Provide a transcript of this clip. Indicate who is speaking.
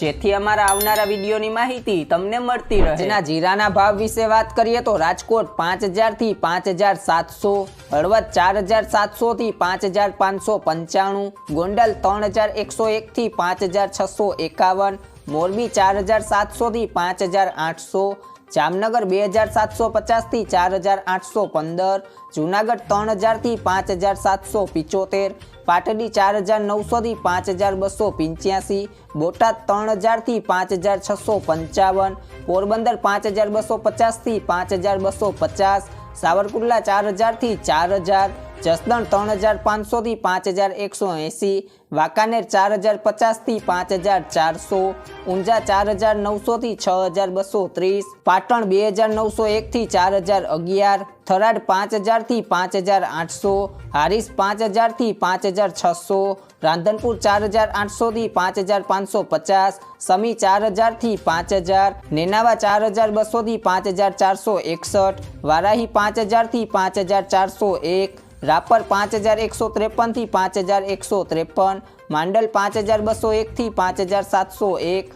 Speaker 1: જેથી અમારા આવનારા વિડીયોની માહિતી તમને મળતી રહે. જેના જીરાના ભાવ વિશે વાત કરીએ તો રાજકોટ પાંચ હજારથી પાંચ હજાર સાતસો, હળવદ ચાર હજાર સાતસોથી પાંચ હજાર પાંચસો પંચાણું, ગોંડલ ત્રણ હજાર એકસો એકથી પાંચ હજાર છસો એકાવન મોરબી ચાર હજાર સાતસોથી પાંચ હજાર આઠસો, જામનગર બે હજાર સાતસો પચાસથી ચાર હજાર આઠસો પંદર, જુનાગઢ ત્રણ હજારથી પાંચ હજાર સાતસો પિચોતેર, પાટડી ચાર હજાર નવસોથી પાંચ હજાર બસો પંચ્યાસી, બોટાદ ત્રણ હજારથી પાંચ હજાર છસો પંચાવન, પોરબંદર પાંચ હજાર બસો પચાસથી પાંચ હજાર બસો પચાસ, સાવરકુંડલા ચાર હજારથી ચાર હજાર જસદણ ત્રણ હજાર પાંચસોથી પાંચ હજાર એકસો એંસી, વાંકાનેર ચાર હજાર પચાસથી પાંચ હજાર ચારસો, ઊંઝા ચાર હજાર નવસોથી છ હજાર બસો ત્રીસ, પાટણ બે હજાર નવસો એકથી ચાર હજાર અગિયાર, થરાદ પાંચ હજારથી પાંચ હજાર આઠસો, હારીસ પાંચ હજારથી પાંચ હજાર છસો, રાંધનપુર ચાર હજાર આઠસોથી પાંચ હજાર પાંચસો પચાસ, સમી ચાર હજારથી પાંચ હજાર, નેનાવા ચાર હજાર બસોથી પાંચ હજાર ચારસો એકસઠ, વારાહી પાંચ હજારથી પાંચ હજાર ચારસો એક રાપર પાંચ હજાર એકસો ત્રેપનથી પાંચ હજાર એકસો ત્રેપન, માંડલ પાંચ હજાર બસો એકથી પાંચ હજાર સાતસો એક